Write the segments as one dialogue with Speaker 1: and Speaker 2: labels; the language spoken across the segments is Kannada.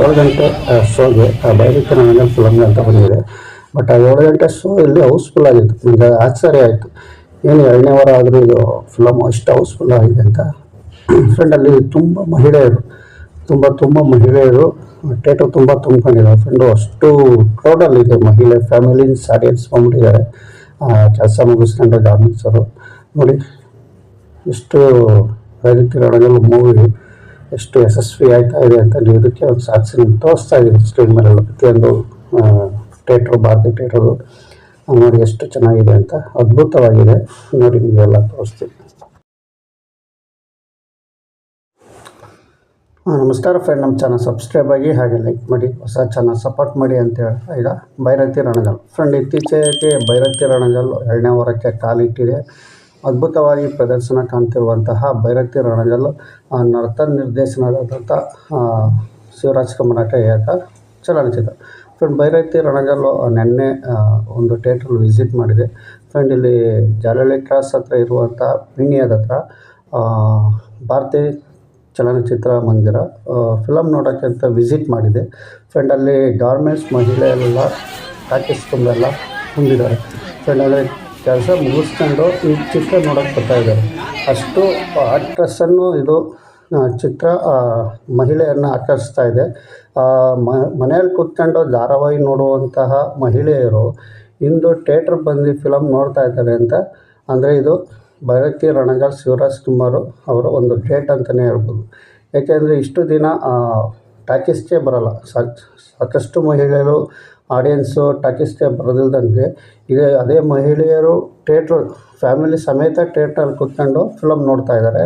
Speaker 1: ಏಳು ಗಂಟೆ ಶೋಗೆ ಬೈರಕ್ಕೆ ನನಗೆ ಫಿಲಮ್ಗೆ ಅಂತ ಬಂದಿದೆ ಬಟ್ ಆ ಏಳು ಗಂಟೆ ಶೋ ಇಲ್ಲಿ ಹೌಸ್ಫುಲ್ ಆಗಿತ್ತು. ನನಗೆ ಆಶ್ಚರ್ಯ ಆಯಿತು. ಏನು ಎರಡನೇ ವಾರ ಆದರೂ ಇದು ಫಿಲಮ್ ಅಷ್ಟು ಹೌಸ್ಫುಲ್ ಆಗಿದೆ ಅಂತ. ಫ್ರೆಂಡ್ ಅಲ್ಲಿ ತುಂಬ ಮಹಿಳೆಯರು, ತುಂಬ ತುಂಬ ಮಹಿಳೆಯರು ಥಿಯೇಟರ್ ತುಂಬ ತುಂಬ್ಕೊಂಡಿದ್ದಾರೆ. ಫ್ರೆಂಡು ಅಷ್ಟು ಕ್ರೌಡಲ್ಲಿದೆ ಮಹಿಳೆ ಫ್ಯಾಮಿಲೀಸ್ ಆಡಿಯನ್ಸ್ ಬಂದ್ಬಿಟ್ಟಿದ್ದಾರೆ. ಕೆಲಸ ಮುಗಿಸ್ಕೊಂಡು ಗಾರ್ಮೆಂಟ್ಸರು ನೋಡಿ ಇಷ್ಟು ರೈತ ಮೂವಿ ಎಷ್ಟು ಯಶಸ್ವಿ ಆಯ್ತಾ ಇದೆ ಅಂತ ನೀವು ಒಂದು ಸಾಕ್ಷಿ ತೋರಿಸ್ತಾ ಇದ್ದೀನಿ ಸ್ಕ್ರೀನ್ ಮೇಲೆಲ್ಲ ಪ್ರತಿಯೊಂದು ಥಿಯೇಟ್ರು ಭಾರತೀಯ ಥಿಯೇಟ್ರು ನೋಡಿ ಎಷ್ಟು ಚೆನ್ನಾಗಿದೆ ಅಂತ ಅದ್ಭುತವಾಗಿದೆ. ನೋಡಿ ನಿಮಗೆಲ್ಲ ತೋರಿಸ್ತೀನಿ. ನಮಸ್ಕಾರ ಫ್ರೆಂಡ್ ನಮ್ಮ ಚಾನಲ್ ಸಬ್ಸ್ಕ್ರೈಬ್ ಆಗಿ ಹಾಗೆ ಲೈಕ್ ಮಾಡಿ, ಹೊಸ ಚಾನಲ್ ಸಪೋರ್ಟ್ ಮಾಡಿ ಅಂತ ಹೇಳ್ತಾ ಈಗ ಭೈರತಿ ರಣಗಲ್ ಫ್ರೆಂಡ್ ಇತ್ತೀಚೆಗೆ ಭೈರತಿ ರಣಗಲ್ ಎರಡನೇ ವಾರಕ್ಕೆ ಕಾಲಿಟ್ಟಿದೆ. ಅದ್ಭುತವಾಗಿ ಪ್ರದರ್ಶನ ಕಾಣ್ತಿರುವಂತಹ ಭೈರತಿ ರಣಗಲ್ ನರ್ತನ್ ನಿರ್ದೇಶನದಂಥ ಶಿವರಾಜ್ ಏಕ ಚಲನಚಿತ್ರ. ಫ್ರೆಂಡ್ ಭೈರತಿ ರಣಗಲ್ ನಿನ್ನೆ ಒಂದು ಥಿಯೇಟ್ರಲ್ಲಿ ವಿಸಿಟ್ ಮಾಡಿದೆ. ಫ್ರೆಂಡ್, ಇಲ್ಲಿ ಜಾಲಹಳ್ಳಿ ಕ್ರಾಸ್ ಹತ್ರ ಇರುವಂಥ ಪಿಣಿಯದ ಹತ್ರ ಭಾರತಿ ಚಲನಚಿತ್ರ ಮಂದಿರ ಫಿಲಮ್ ನೋಡೋಕ್ಕೆ ಅಂತ ವಿಸಿಟ್ ಮಾಡಿದೆ. ಫ್ರೆಂಡ್, ಅಲ್ಲಿ ಗಾರ್ಮೆಂಟ್ಸ್ ಮಹಿಳೆಯರೆಲ್ಲ, ಪ್ಯಾಕೇಜ್ ತುಂಬೆಲ್ಲ ತುಂಬಿದ್ದಾರೆ. ಫ್ರೆಂಡ್, ಅಲ್ಲಿ ಕೆಲಸ ಮುಗಿಸ್ಕೊಂಡು ಈ ಚಿತ್ರ ನೋಡೋಕ್ಕೆ ಬರ್ತಾಯಿದ್ದಾರೆ ಅಷ್ಟು ಆಕ್ಟ್ರೆಸ್ಸನ್ನು ಇದು ಚಿತ್ರ ಮಹಿಳೆಯನ್ನು ಆಕರ್ಷಿಸ್ತಾ ಇದೆ. ಮನೆಯಲ್ಲಿ ಕೂತ್ಕೊಂಡು ಧಾರಾವಾಹಿ ನೋಡುವಂತಹ ಮಹಿಳೆಯರು ಇಂದು ಥಿಯೇಟ್ರ್ ಬಂದು ಫಿಲಮ್ ನೋಡ್ತಾ ಇದ್ದಾರೆ ಅಂತ. ಅಂದರೆ ಇದು ಭಾರತಿ ರಣಗಲ್ ಶಿವರಾಜ್ ಕುಮಾರ್ ಅವರ ಒಂದು ಡೇಟ್ ಅಂತಲೇ ಹೇಳ್ಬೋದು. ಯಾಕೆಂದರೆ ಇಷ್ಟು ದಿನ ಟಾಕೀಸ್ಗೆ ಬರಲ್ಲ. ಸಾಕ್, ಸಾಕಷ್ಟು ಮಹಿಳೆಯರು ಆಡಿಯನ್ಸು ಟಾಕೀಸ್ಗೆ ಬರೋದಿಲ್ದಂಗೆ ಇದೆ. ಅದೇ ಮಹಿಳೆಯರು ಥಿಯೇಟ್ರ್ ಫ್ಯಾಮಿಲಿ ಸಮೇತ ಥಿಯೇಟ್ರಲ್ಲಿ ಕೂತ್ಕೊಂಡು ಫಿಲಮ್ ನೋಡ್ತಾ ಇದ್ದಾರೆ.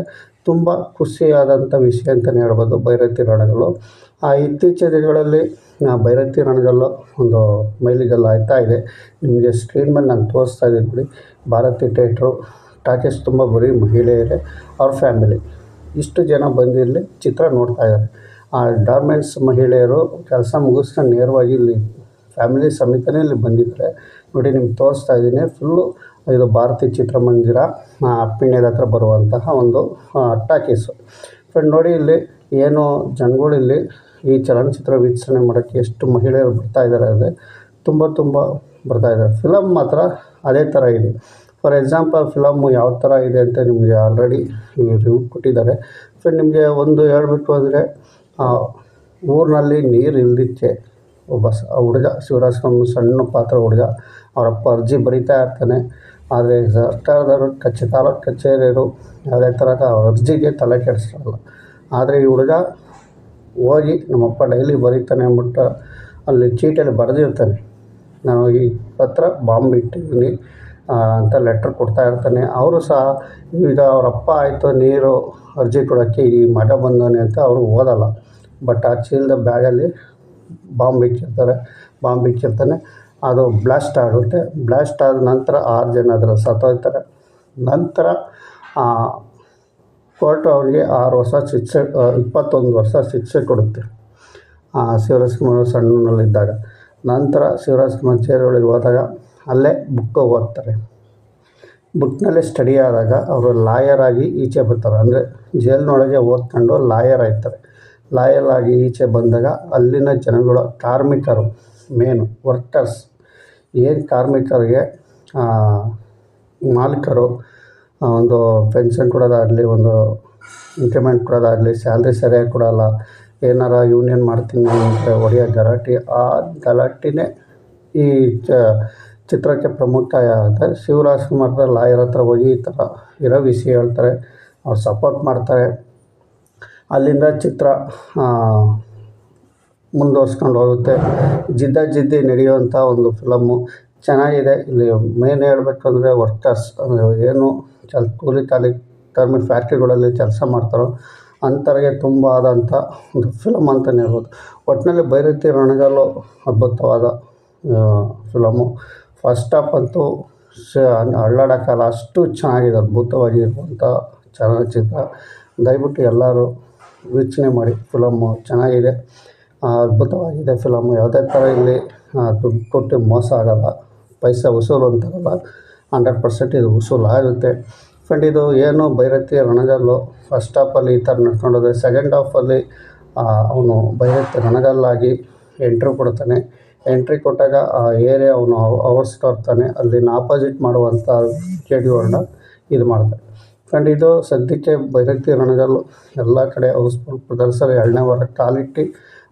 Speaker 1: ತುಂಬ ಖುಷಿಯಾದಂಥ ವಿಷಯ ಅಂತಲೇ ಹೇಳ್ಬೋದು ಭೈರತಿ ರಣಗಳು. ಆ ಇತ್ತೀಚಿನ ದಿನಗಳಲ್ಲಿ ಭೈರತಿ ರಣಗಲ್ಲು ಒಂದು ಮೈಲಿಗಲ್ಲು ಆಯ್ತಾ ಇದೆ. ನಿಮಗೆ ಸ್ಕ್ರೀನ್ ಮೇಲೆ ನಾನು ತೋರಿಸ್ತಾ ಇದ್ದೀನಿ ಬಿಡಿ ಭಾರತಿ ಥಿಯೇಟ್ರು, ಟಾಕೀಸ್ ತುಂಬ ಬರೀ ಮಹಿಳೆಯರೇ, ಅವ್ರ ಫ್ಯಾಮಿಲಿ. ಇಷ್ಟು ಜನ ಬಂದು ಇಲ್ಲಿ ಚಿತ್ರ ನೋಡ್ತಾ ಇದ್ದಾರೆ. ಆ ಡಾರ್ಮೆಂಟ್ಸ್ ಮಹಿಳೆಯರು ಕೆಲಸ ಮುಗಿಸ್ಕೊಂಡು ನೇರವಾಗಿ ಇಲ್ಲಿ ಫ್ಯಾಮಿಲಿ ಸಮೇತನೇ ಇಲ್ಲಿ ಬಂದಿದ್ದಾರೆ. ನೋಡಿ, ನಿಮ್ಗೆ ತೋರಿಸ್ತಾ ಇದ್ದೀನಿ. ಫುಲ್ಲು ಇದು ಭಾರತಿ ಚಿತ್ರಮಂದಿರ ಅಪ್ಪಿಣ್ಯದ ಪಿಣ್ಯದ ಹತ್ರ ಬರುವಂತಹ ಒಂದು ಟಾಕೀಸು ಫ್ರೆಂಡ್ ನೋಡಿ ಇಲ್ಲಿ ಏನು ಜನಗಳಿಲ್ಲಿ ಈ ಚಲನಚಿತ್ರ ವೀಕ್ಷಣೆ ಮಾಡೋಕ್ಕೆ ಎಷ್ಟು ಮಹಿಳೆಯರು ಬರ್ತಾ ಇದ್ದಾರೆ ಅಂದರೆ ತುಂಬ ತುಂಬ ಬರ್ತಾ ಇದ್ದಾರೆ. ಫಿಲಮ್ ಮಾತ್ರ ಅದೇ ಥರ ಇದೆ. ಫಾರ್ ಎಕ್ಸಾಂಪಲ್ ಫಿಲಮ್ಮು ಯಾವ ಥರ ಇದೆ ಅಂತ ನಿಮಗೆ ಆಲ್ರೆಡಿ ರಿವ್ಯೂ ಕೊಟ್ಟಿದ್ದಾರೆ. ಫ್ರೆಂಡ್ ನಿಮಗೆ ಒಂದು ಹೇಳ್ಬೇಕು ಅಂದರೆ ಊರಿನಲ್ಲಿ ನೀರು ಇಲ್ದಿಕ್ಕೆ ಒಬ್ಬ ಹುಡುಗ, ಶಿವರಾಜ್ ಕುಮಾರ್ ಸಣ್ಣ ಪಾತ್ರ ಹುಡುಗ. ಅವರಪ್ಪ ಅರ್ಜಿ ಬರಿತಾ ಇರ್ತಾನೆ. ಆದರೆ ಸರ್ಕಾರದವರು ಕಚೇ ತಾಲೂಕು ಕಚೇರಿಯರು ಯಾವುದೇ ಥರದ ಅವ್ರ ಅರ್ಜಿಗೆ ತಲೆ ಕೆಡಿಸ್ಕೊಳ್ಳಲ್ಲ ಆದರೆ ಈ ಹುಡುಗ ಹೋಗಿ ನಮ್ಮಪ್ಪ ಡೈಲಿ ಬರೀತಾನೆ ಅಂದ್ಬಿಟ್ಟು ಅಲ್ಲಿ ಚೀಟಿಯಲ್ಲಿ ಬರೆದಿರ್ತಾನೆ. ನಾನು ಈ ಪತ್ರ ಬಾಂಬ್ ಇಟ್ಟಿದ್ದೀನಿ ಅಂತ ಲೆಟ್ರ್ ಕೊಡ್ತಾ ಇರ್ತಾನೆ. ಅವರು ಸಹ, ಈಗ ಅವರಪ್ಪ ಆಯಿತು, ನೀರು, ಅರ್ಜಿ ಕೊಡೋಕ್ಕೆ ಈ ಮಠ ಬಂದಾನೆ ಅಂತ ಅವರು ಓದಲ್ಲ. ಬಟ್ ಆ ಚೀಲದ ಬ್ಯಾಗಲ್ಲಿ ಬಾಂಬ್ ಇಕ್ಕಿರ್ತಾರೆ ಬಾಂಬ್ ಇಕ್ಕಿರ್ತಾನೆ. ಅದು ಬ್ಲಾಸ್ಟ್ ಆಗುತ್ತೆ. ಬ್ಲಾಸ್ಟ್ ಆದ ನಂತರ ಆರು ಜನ ಅದರ ಸತ್ತೋಗ್ತಾರೆ. ನಂತರ ಕೋರ್ಟ್ ಅವರಿಗೆ ಆರು ವರ್ಷ ಶಿಕ್ಷೆ ಇಪ್ಪತ್ತೊಂದು ವರ್ಷ ಶಿಕ್ಷೆ ಕೊಡುತ್ತೆ. ಆ, ಶಿವರಾಜ್ ಕುಮಾರ್ ಸಣ್ಣನಲ್ಲಿದ್ದಾಗ ನಂತರ ಶಿವರಾಜ್ ಕುಮಾರ್ ಚೇರೊಳಗೆ ಹೋದಾಗ ಅಲ್ಲೇ ಬುಕ್ ಓದ್ತಾರೆ. ಬುಕ್ನಲ್ಲೇ ಸ್ಟಡಿ ಆದಾಗ ಅವರು ಲಾಯರ್ ಆಗಿ ಈಚೆ ಬರ್ತಾರೆ. ಅಂದರೆ ಜೇಲ್ನೊಳಗೆ ಓದ್ಕೊಂಡು ಲಾಯರ್ ಆಯ್ತಾರೆ. ಲಾಯರ್ ಆಗಿ ಈಚೆ ಬಂದಾಗ ಅಲ್ಲಿನ ಜನಗಳು, ಕಾರ್ಮಿಕರು ಮೇನ್ ವರ್ಕರ್ಸ್ ಏನು ಕಾರ್ಮಿಕರಿಗೆ ಮಾಲೀಕರು ಒಂದು ಪೆನ್ಷನ್ ಕೊಡೋದಾಗಲಿ, ಒಂದು ಇಂಕ್ರಿಮೆಂಟ್ ಕೊಡೋದಾಗಲಿ ಸ್ಯಾಲ್ರಿ ಸರಿಯಾಗಿ ಕೊಡೋಲ್ಲ, ಏನಾರ ಯೂನಿಯನ್ ಮಾಡ್ತೀನಿ ಅಂದರೆ ಒಡೆಯೋ ಗಲಾಟೆ, ಆ ಗಲಾಟೆನೇ ಈ ಚ, ಚಿತ್ರಕ್ಕೆ ಪ್ರಮುಖ ಆಗುತ್ತೆ ಶಿವರಾಜ್ ಕುಮಾರ್ ಲಾಯರ್ ಹತ್ರ ಹೋಗಿ ಈ ಥರ ಇರೋ ವಿಷಯ ಹೇಳ್ತಾರೆ. ಅವ್ರು ಸಪೋರ್ಟ್ ಮಾಡ್ತಾರೆ. ಅಲ್ಲಿಂದ ಚಿತ್ರ ಮುಂದುವರ್ಸ್ಕೊಂಡು ಹೋಗುತ್ತೆ. ಜಿದ್ದ ಜಿದ್ದಿ ನಡೆಯುವಂಥ ಒಂದು ಫಿಲಮ್ಮು ಚೆನ್ನಾಗಿದೆ. ಇಲ್ಲಿ ಮೇನ್ ಹೇಳಬೇಕಂದ್ರೆ ವರ್ಕರ್ಸ್ ಅಂದರೆ ಏನು ಚಲ್, ಕೂಲಿ ತಾಲಿ ಕಾರ್ಮಿಕ ಫ್ಯಾಕ್ಟ್ರಿಗಳಲ್ಲಿ ಕೆಲಸ ಮಾಡ್ತಾರೋ ಅಂಥವ್ರಿಗೆ ತುಂಬ ಆದಂಥ ಒಂದು ಫಿಲಮ್ ಅಂತಲೇ ಹೇಳ್ಬೋದು. ಒಟ್ಟಿನಲ್ಲಿ ಭೈರತಿ ರಣಗಲ್ಲು ಅದ್ಭುತವಾದ ಫಿಲಮ್ಮು ಫಸ್ಟ್ ಆಫ್ ಅಂತೂ ಶ ಅಳ್ಳಾಡೋಕ್ಕಲ್ಲ ಅಷ್ಟು ಚೆನ್ನಾಗಿದೆ ಅದ್ಭುತವಾಗಿರುವಂಥ ಚಲನಚಿತ್ರ. ದಯವಿಟ್ಟು ಎಲ್ಲರೂ ವೀಕ್ಷಣೆ ಮಾಡಿ ಫಿಲಮ್ಮು ಚೆನ್ನಾಗಿದೆ. ಅದ್ಭುತವಾಗಿದೆ ಫಿಲಮ್ಮು ಯಾವುದೇ ಥರ ಇಲ್ಲಿ ದುಡ್ಡು ಕೊಟ್ಟು ಮೋಸ ಆಗೋಲ್ಲ. ಪೈಸೆ ವಸೂಲು ಅಂತಾರಲ್ಲ ಹಂಡ್ರೆಡ್ ಪರ್ಸೆಂಟ್ ಇದು ವಸೂಲು ಆಗುತ್ತೆ. ಫ್ರೆಂಡ್ ಇದು ಏನು ಭೈರತಿ ರಣಗಲ್ಲು ಫಸ್ಟ್ ಹಾಫಲ್ಲಿ ಈ ಥರ ನಡ್ಕೊಂಡೋದ್ರೆ ಸೆಕೆಂಡ್ ಹಾಫಲ್ಲಿ ಅವನು ಬೈರತಿ ರಣಗಲ್ಲಾಗಿ ಎಂಟ್ರಿ ಕೊಡ್ತಾನೆ. ಎಂಟ್ರಿ ಕೊಟ್ಟಾಗ ಆ ಏರಿಯಾ ಅವನು ಅವರ್ಸ್ ಇರ್ತಾನೆ ಅಲ್ಲಿನ ಆಪೋಸಿಟ್ ಮಾಡುವಂಥ ಕೆ ಇದು ಮಾಡ್ತಾರೆ ಇದು ಸದ್ಯಕ್ಕೆ ಬೈರತಿ ರಣಗಲ್ಲು ಎಲ್ಲ ಕಡೆ ಹೌಸ್ಫುಲ್ ಪ್ರದರ್ಶನ ಎರಡನೇ ವಾರ ಕಾಲಿಟ್ಟು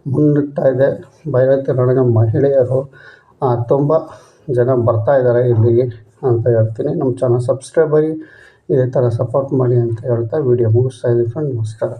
Speaker 1: ಮುನ್ನುಗ್ತಾ ಇದೆ. ಬೈರತಿ ರಣಗಲ್ ಮಹಿಳೆಯರು ತುಂಬ ಜನ ಬರ್ತಾ ಇದ್ದಾರೆ ಇಲ್ಲಿಗೆ ಅಂತ ಹೇಳ್ತೀನಿ. ನಮ್ಮ ಚಾನಲ್ ಸಬ್ಸ್ಕ್ರೈಬ್ ಆಗಿ ಇದೇ ಥರ ಸಪೋರ್ಟ್ ಮಾಡಿ ಅಂತ ಹೇಳ್ತಾ ವಿಡಿಯೋ ಮುಗಿಸ್ತಾ ಇದ್ದೀನಿ ಫ್ರೆಂಡ್ ನಮಸ್ಕಾರ.